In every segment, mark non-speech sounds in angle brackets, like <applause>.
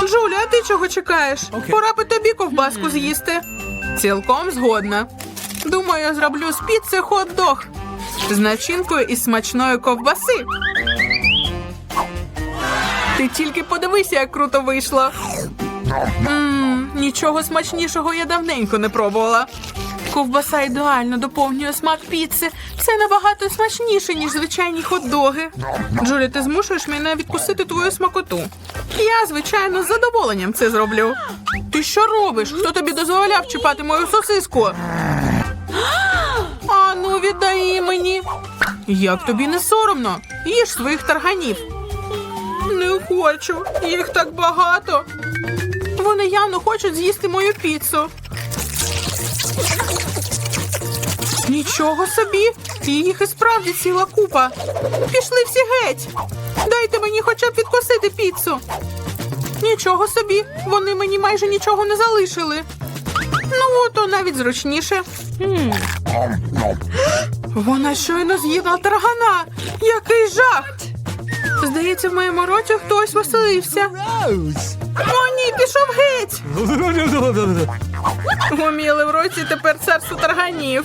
Джуля, а ти чого чекаєш? Пора би тобі ковбаску з'їсти. Цілком згодна. Думаю, я зроблю з піци хот-дог з начинкою із смачної ковбаси. Ти тільки подивися, як круто вийшло. Мм, нічого смачнішого я давненько не пробувала. Ковбаса ідеально доповнює смак піци. Це набагато смачніше, ніж звичайні хот-доги. Джулі, ти змушуєш мене відкусити твою смакоту. Я, звичайно, з задоволенням це зроблю. Ти що робиш? Хто тобі дозволяв чіпати мою сосиску? А ну віддай мені. Як тобі не соромно? Їж своїх тарганів. Не хочу, їх так багато. Вони явно хочуть з'їсти мою піцу. Нічого собі, їх і справді ціла купа. Пішли всі геть. Дайте мені хоча б відкусити піцу. Нічого собі, вони мені майже нічого не залишили. Ну, то навіть зручніше. Вона щойно з'їла таргана. Який жах! Здається, в моєму роті хтось веселився. О, ні, пішов геть. <laughs> Гуміли в році тепер царство тарганів.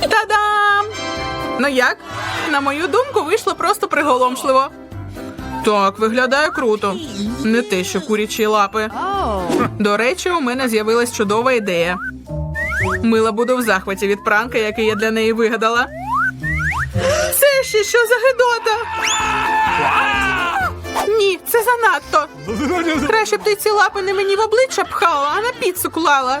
Та-дам! Ну як? На мою думку, вийшло просто приголомшливо. Так, виглядає круто. Не те, що курячі лапи. До речі, у мене з'явилась чудова ідея. Мила буду в захваті від пранка, який я для неї вигадала. Це ще що за гидота? Ні, це занадто. Краще б ти ці лапи не мені в обличчя пхала, а на піцу клала.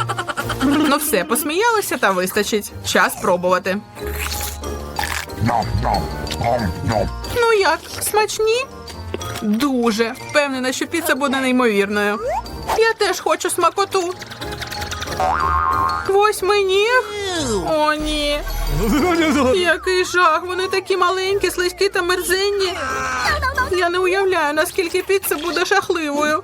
Ну все, посміялися та вистачить. Час пробувати. Ну як, смачні? Дуже. Впевнена, що піца буде неймовірною. Я теж хочу смакоту. Восьминіг? О, ні. Який жах, вони такі маленькі, слизькі та мерзенні. Я не уявляю, наскільки піца буде жахливою.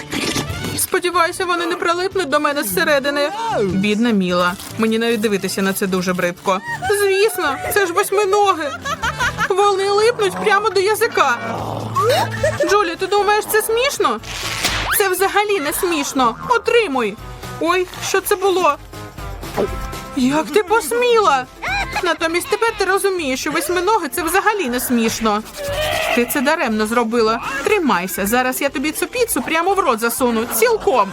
Сподіваюся, вони не прилипнуть до мене зсередини. Бідна Міла. Мені навіть дивитися на це дуже бридко. Звісно, це ж восьминоги. Вони липнуть прямо до язика. Джулі, ти думаєш, це смішно? Це взагалі не смішно. Отримуй. Ой, що це було? Як ти посміла? Натомість тепер ти розумієш, що восьминоги це взагалі не смішно. Ти це даремно зробила. Тримайся, зараз я тобі цю піцу прямо в рот засуну, цілком.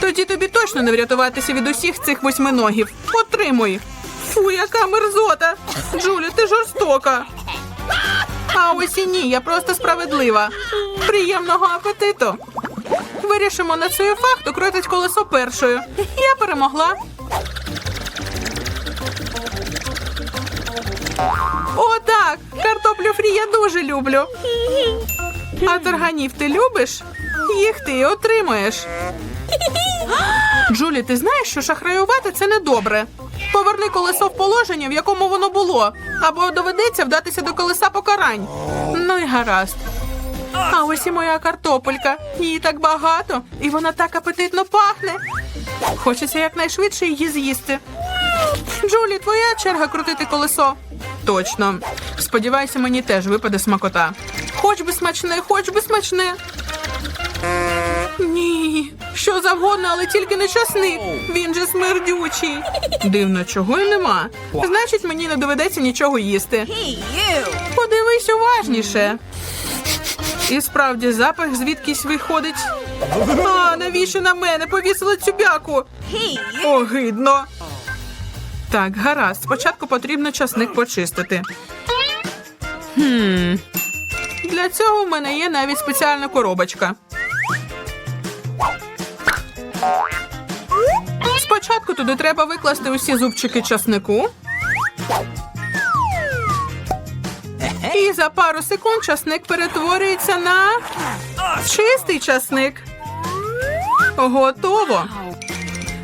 Тоді тобі точно не врятуватися від усіх цих восьминогів. Отримуй. Фу, яка мерзота. Джулі, ти жорстока. А ось і ні, я просто справедлива. Приємного апетиту. Вирішимо на цю факту крутить колесо першою. Я перемогла. О, так! Картоплю фрі я дуже люблю. А тарганів ти любиш? Їх ти і отримаєш. Джулі, ти знаєш, що шахраювати це недобре. Поверни колесо в положення, в якому воно було, або доведеться вдатися до колеса покарань. Ну і гаразд. А ось і моя картопелька. Її так багато, і вона так апетитно пахне. Хочеться якнайшвидше її з'їсти. Джулі, твоя черга крутити колесо. Точно. Сподіваюся, мені теж випаде смакота. Хоч би смачне, хоч би смачне. Ні, що завгодно, але тільки не часник. Він же смердючий. Дивно, чого й нема. Значить, мені не доведеться нічого їсти. Подивись уважніше. І справді запах звідкись виходить. А, навіщо на мене повісили цю бяку? Огидно. Так, гаразд. Спочатку потрібно часник почистити. Хм. Для цього в мене є навіть спеціальна коробочка. Спочатку туди треба викласти усі зубчики часнику. І за пару секунд часник перетворюється на чистий часник. Готово.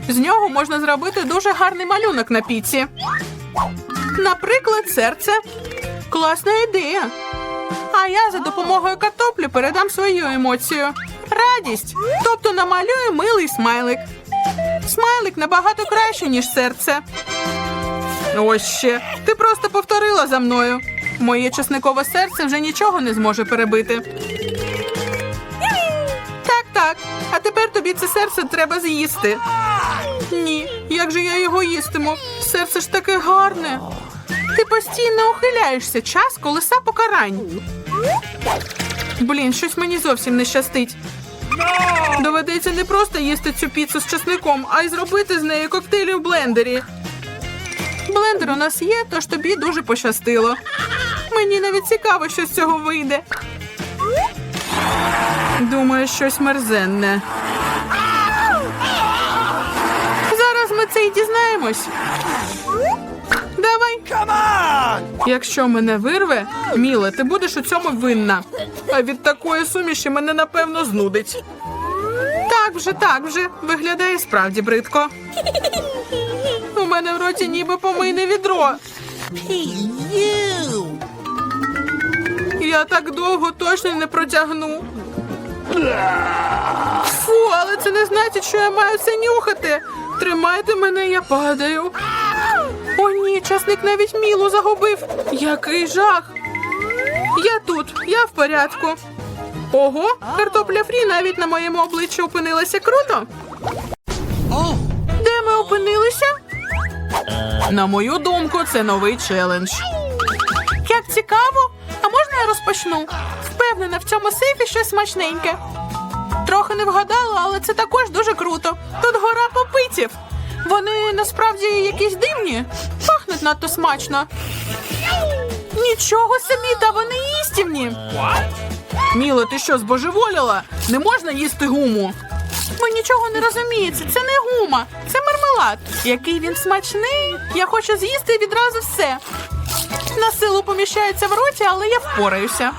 З нього можна зробити дуже гарний малюнок на піці. Наприклад, серце. Класна ідея. А я за допомогою картоплі передам свою емоцію. Радість. Тобто намалюю милий смайлик. Смайлик набагато краще, ніж серце. Ось ще. Ти просто повторила за мною. Моє чесникове серце вже нічого не зможе перебити. Так, так. А тепер тобі це серце треба з'їсти. Ні, як же я його їстиму? Серце ж таке гарне. Ти постійно ухиляєшся. Час колеса покарань. Блін, щось мені зовсім не щастить. Доведеться не просто їсти цю піцу з чесником, а й зробити з неї коктейлі в блендері. Блендер у нас є, тож тобі дуже пощастило. Мені навіть цікаво, що з цього вийде. Думаю, щось мерзенне. Зараз ми це і дізнаємось. Давай. Якщо мене вирве, Міле, ти будеш у цьому винна. А від такої суміші мене напевно знудить. Так вже, так вже. Виглядає справді бридко. У мене в роті ніби помийне відро. Я так довго точно не протягну. Фу, але це не значить, що я маю це нюхати. Тримайте мене, я падаю. О, ні, часник навіть мілу загубив. Який жах. Я тут, я в порядку. Ого, картопля фрі навіть на моєму обличчі опинилася круто. Де ми опинилися? На мою думку, це новий челендж. Як цікаво. А можна я розпочну? Впевнена, в цьому сейфі щось смачненьке. Трохи не вгадала, але це також дуже круто. Тут гора попитів. Вони насправді якісь дивні. Пахнуть надто смачно. Нічого собі, та вони їстівні. Міло, ти що, збожеволіла? Не можна їсти гуму. Ви нічого не розумієте, це не гума, це мармелад. Який він смачний. Я хочу з'їсти відразу все. На силу поміщається в роті, але я впораюся.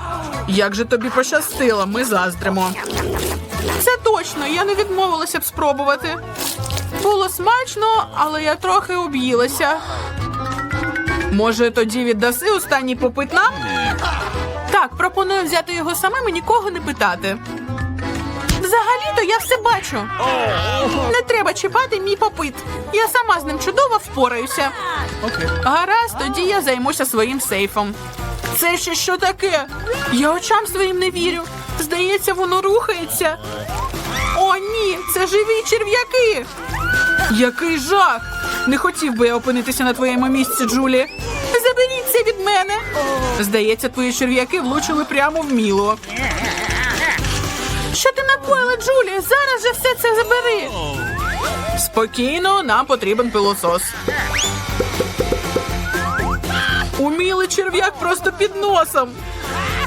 Як же тобі пощастило, ми заздримо. Це точно, я не відмовилася б спробувати. Було смачно, але я трохи об'їлася. Може, тоді віддаси останній попит нам? Так, пропоную взяти його самим і нікого не питати. Взагалі-то я все бачу. Не треба чіпати мій попит. Я сама з ним чудово впораюся. Гаразд, тоді я займуся своїм сейфом. Це ще що таке? Я очам своїм не вірю. Здається, воно рухається. О, ні, це живі черв'яки. Який жах! Не хотів би я опинитися на твоєму місці, Джулі. Заберіть це від мене. Здається, твої черв'яки влучили прямо в міло. Що ти накоїла, Джулі? Зараз же все це забери. Спокійно, нам потрібен пилосос. Умілий черв'як просто під носом.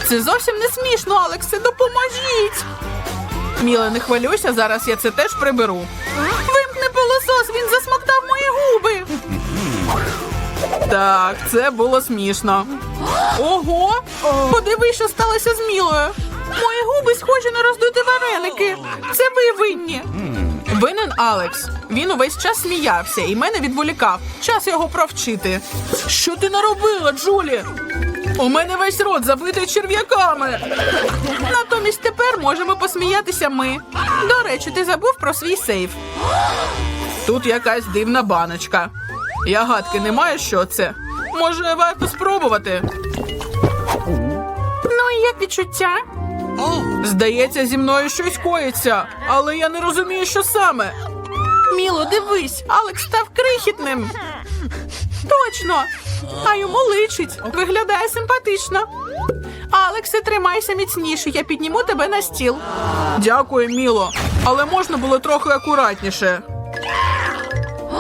Це зовсім не смішно, Алексе, допоможіть. Міла, не хвилюйся, зараз я це теж приберу. Пилосос, він засмоктав мої губи. Так, це було смішно. Ого! Подиви, що сталося з Мілою. Мої губи схожі на роздуті вареники. Це ви винні. Винен Алекс. Він увесь час сміявся і мене відволікав. Час його провчити. Що ти наробила, Джулі? У мене весь рот забитий черв'яками. Натомість тепер можемо посміятися ми. До речі, ти забув про свій сейф. Тут якась дивна баночка. Я гадки не маю, що це. Може, варто спробувати. Ну і як відчуття? Здається, зі мною щось коїться, але я не розумію, що саме. Міло, дивись, Алекс став крихітним. Точно. А йому личить. Виглядає симпатично. Алексе, тримайся міцніше, я підніму тебе на стіл. Дякую, Міло. Але можна було трохи акуратніше.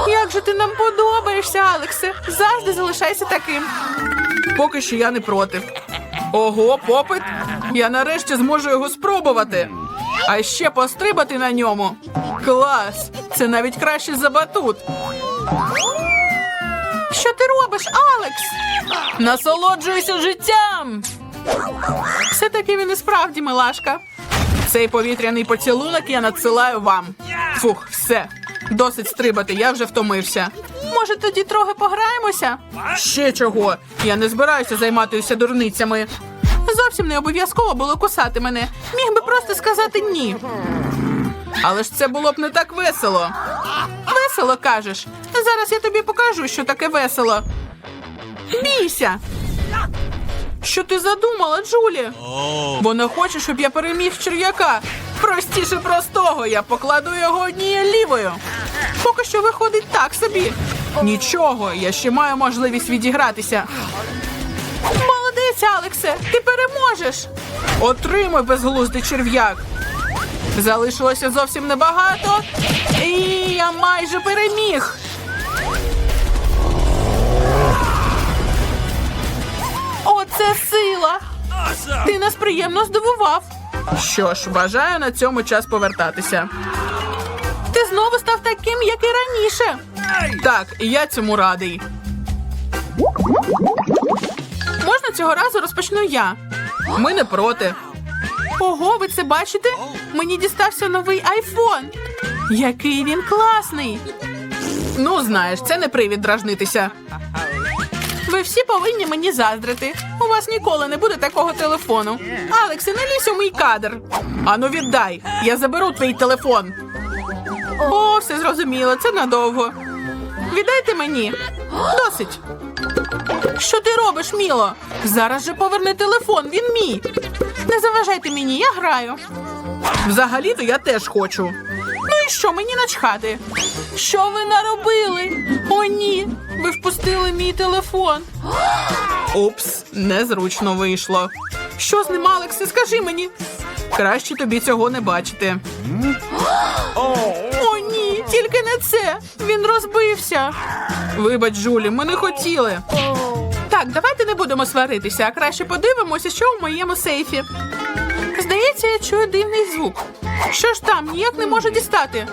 Як же ти нам подобаєшся, Алексе? Завжди залишайся таким. Поки що я не проти. Ого, попит. Я нарешті зможу його спробувати. А ще пострибати на ньому. Клас! Це навіть краще за батут. Що ти робиш, Алекс? Насолоджуйся життям. Все-таки він і справді милашка. Цей повітряний поцілунок я надсилаю вам. Фух, все. Досить стрибати, я вже втомився. Може, тоді трохи пограємося? Ще чого? Я не збираюся займатися дурницями. Зовсім не обов'язково було кусати мене. Міг би просто сказати ні. Але ж це було б не так весело. Весело кажеш. Зараз я тобі покажу, що таке весело. Бійся. Що ти задумала, Джулі? Вона хоче, щоб я переміг черв'яка. Простіше простого, я покладу його однією лівою. Поки що виходить так собі. Нічого, я ще маю можливість відігратися. Молодець, Алексе, ти переможеш. Отримай безглуздий черв'як. Залишилося зовсім небагато. І я майже переміг. Ти нас приємно здивував. Що ж, бажаю на цьому час повертатися. Ти знову став таким, як і раніше. Так, і я цьому радий. Можна цього разу розпочну я. Ми не проти. Ого, ви це бачите? Мені дістався новий айфон. Який він класний. Ну, знаєш, це не привід дражнитися. Ви всі повинні мені заздрити. У вас ніколи не буде такого телефону. Алексе, не лізь у мій кадр. Ану віддай. Я заберу твій телефон. О, все зрозуміло, це надовго. Віддайте мені. Досить. Що ти робиш, Міло? Зараз же поверни телефон, він мій. Не заважайте мені, я граю. Взагалі-то я теж хочу. Ну і що, мені начхати? Що ви наробили? О, ні. Ви впустили мій телефон. Упс, незручно вийшло. Що з ним, Алексе, скажи мені. Краще тобі цього не бачити. О, ні, тільки не це. Він розбився. Вибач, Жулі, ми не хотіли. Так, давайте не будемо сваритися, а краще подивимося, що в моєму сейфі. Здається, я чую дивний звук. Що ж там, ніяк не можу дістати.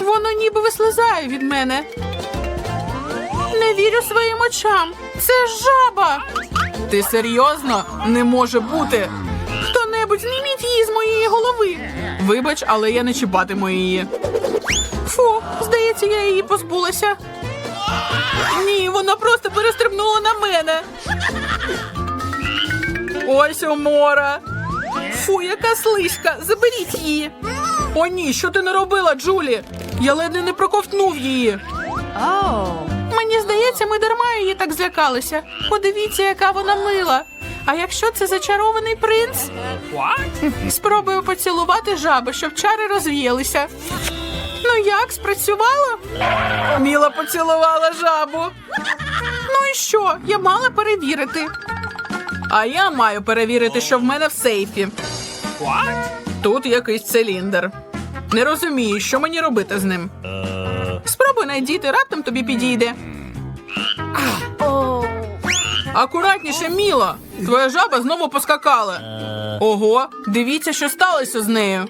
Воно ніби вислизає від мене. Не вірю своїм очам. Це жаба. Ти серйозно? Не може бути. Хто-небудь зніміть її з моєї голови. Вибач, але я не чіпатиму її. Фу, здається, я її позбулася. Ні, вона просто перестрибнула на мене. Ось умора. Фу, яка слизька. Заберіть її. О, ні, що ти не робила, Джулі? Я ледве не проковтнув її. Мені здається, ми дарма її так злякалися. Подивіться, яка вона мила. А якщо це зачарований принц? Спробую поцілувати жаби, щоб чари розвіялися. Ну як, спрацювало? Міла поцілувала жабу. Ну і що? Я мала перевірити. А я маю перевірити, що в мене в сейфі. Тут якийсь циліндр. Не розумію, що мені робити з ним. Спробуй найдіти, раптом тобі підійде. Акуратніше, Міло. Твоя жаба знову поскакала. Ого, дивіться, що сталося з нею.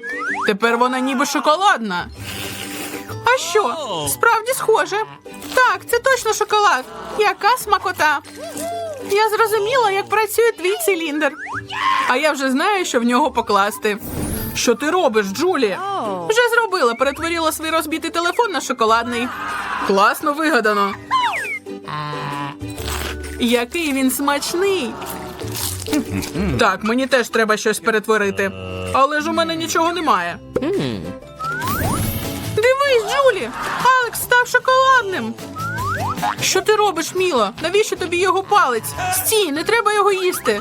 Тепер вона ніби шоколадна. А що? Справді схоже. Так, це точно шоколад. Яка смакота. Я зрозуміла, як працює твій циліндр. А я вже знаю, що в нього покласти. Що ти робиш, Джулі? Вже зробила, перетворила свій розбитий телефон на шоколадний. Класно вигадано. Який він смачний. Так, мені теж треба щось перетворити. Але ж у мене нічого немає. Дивись, Джулі! Алекс став шоколадним. Що ти робиш, Міло? Навіщо тобі його палець? Стій, не треба його їсти.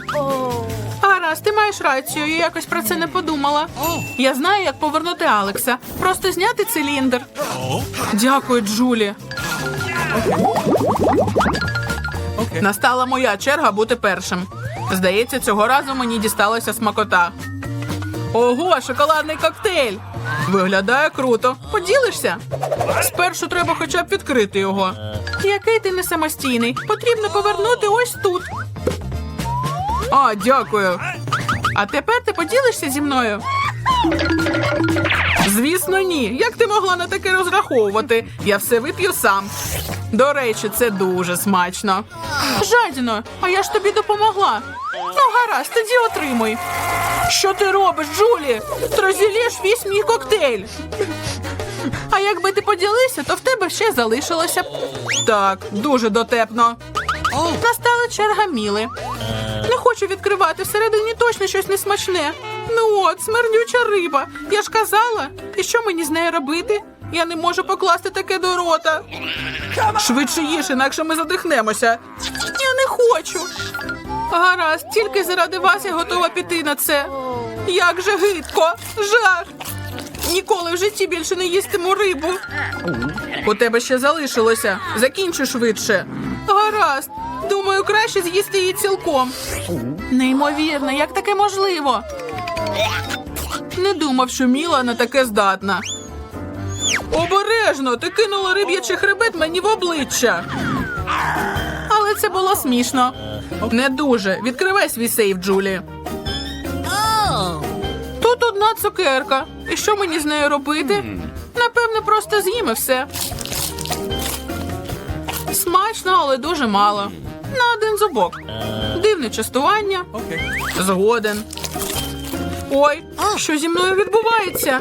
Гаразд, ти маєш рацію, я якось про це не подумала. Я знаю, як повернути Алекса. Просто зняти циліндр. Дякую, Джулі. Настала моя черга бути першим. Здається, цього разу мені дісталася смакота. Ого, шоколадний коктейль! Виглядає круто. Поділишся? Спершу треба хоча б відкрити його. Який ти не самостійний. Потрібно повернути ось тут. А, дякую. А тепер ти поділишся зі мною? Звісно, ні. Як ти могла на таке розраховувати? Я все вип'ю сам. До речі, це дуже смачно. Жадіно, а я ж тобі допомогла. Ну, гаразд, тоді отримуй. Що ти робиш, Джулі? Ти розділієш весь мій коктейль. А якби ти поділився, то в тебе ще залишилося б. Так, дуже дотепно. Настала черга Міли. Не хочу відкривати, всередині точно щось несмачне. Ну от, смердюча риба. Я ж казала. І що мені з нею робити? Я не можу покласти таке до рота. Швидше їж, інакше ми задихнемося. Я не хочу. Гаразд, тільки заради вас я готова піти на це. Як же гидко, жах. Ніколи в житті більше не їстиму рибу. У тебе ще залишилося. Закінчу швидше. Гаразд. Думаю, краще з'їсти її цілком. Неймовірно, як таке можливо? Не думав, що Міла на таке здатна. Обережно, ти кинула риб'ячий хребет мені в обличчя. Але це було смішно. Не дуже. Відкривай свій сейф, Джулі. Тут одна цукерка. І що мені з нею робити? Напевне, просто з'їм і все. Смачно, але дуже мало. На один зубок. Дивне частування. Згоден. Ой, що зі мною відбувається?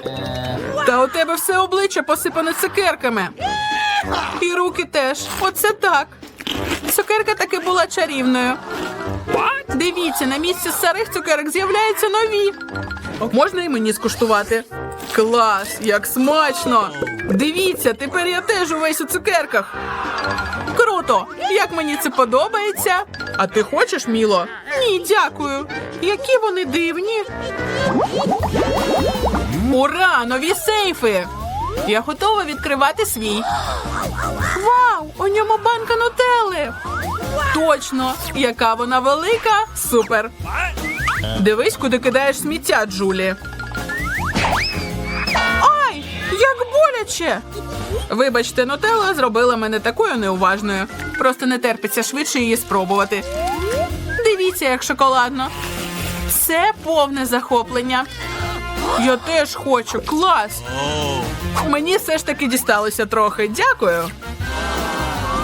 Та у тебе все обличчя посипане цукерками. І руки теж. Оце так. Цукерка таки була чарівною. Дивіться, на місці старих цукерок з'являються нові. Можна і мені скуштувати? Клас, як смачно! Дивіться, тепер я теж увесь у цукерках. Круто! Як мені це подобається? А ти хочеш, Міло? Ні, дякую. Які вони дивні. Ура! Нові сейфи! Я готова відкривати свій. Вау! У ньому банка нутелли! Точно! Яка вона велика! Супер! Дивись, куди кидаєш сміття, Джулі. Ай! Як боляче! Вибачте, нутелла зробила мене такою неуважною. Просто не терпиться швидше її спробувати. Дивіться, як шоколадно. Це повне захоплення. Я теж хочу. Клас! Мені все ж таки дісталося трохи. Дякую.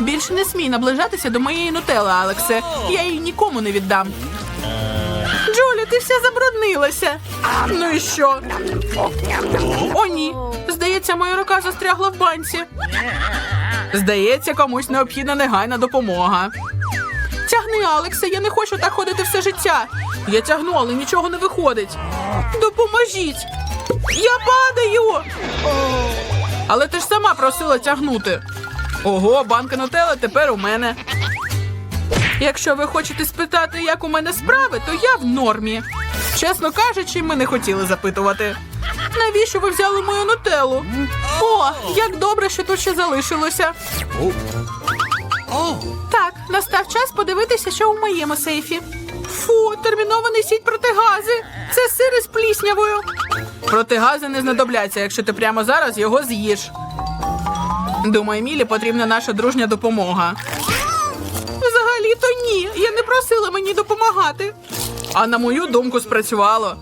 Більше не смій наближатися до моєї нутели, Алексе. Я її нікому не віддам. Джулі, ти вся забруднилася. Ну і що? О, ні. Здається, моя рука застрягла в банці. Здається, комусь необхідна негайна допомога. Тягни, Алексе, я не хочу так ходити все життя. Я тягну, але нічого не виходить. Допоможіть! Я падаю! Але ти ж сама просила тягнути. Ого, банка нутелла тепер у мене. Якщо ви хочете спитати, як у мене справи, то я в нормі. Чесно кажучи, ми не хотіли запитувати. Навіщо ви взяли мою нутеллу? О, як добре, що тут ще залишилося. Так, настав час подивитися, що у моєму сейфі. Фу, терміново несіть протигази. Це сир із пліснявою. Протигази не знадобляться, якщо ти прямо зараз його з'їш. Думаю, Мілі потрібна наша дружня допомога. Взагалі-то ні. Я не просила мені допомагати. А на мою думку спрацювало.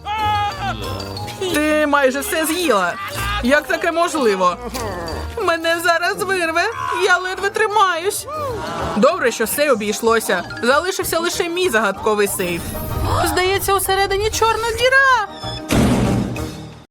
Ти майже все з'їла. Як таке можливо? Мене зараз вирве. Я ледве тримаюсь. Добре, що все обійшлося. Залишився лише мій загадковий сейф. Здається, усередині чорна діра.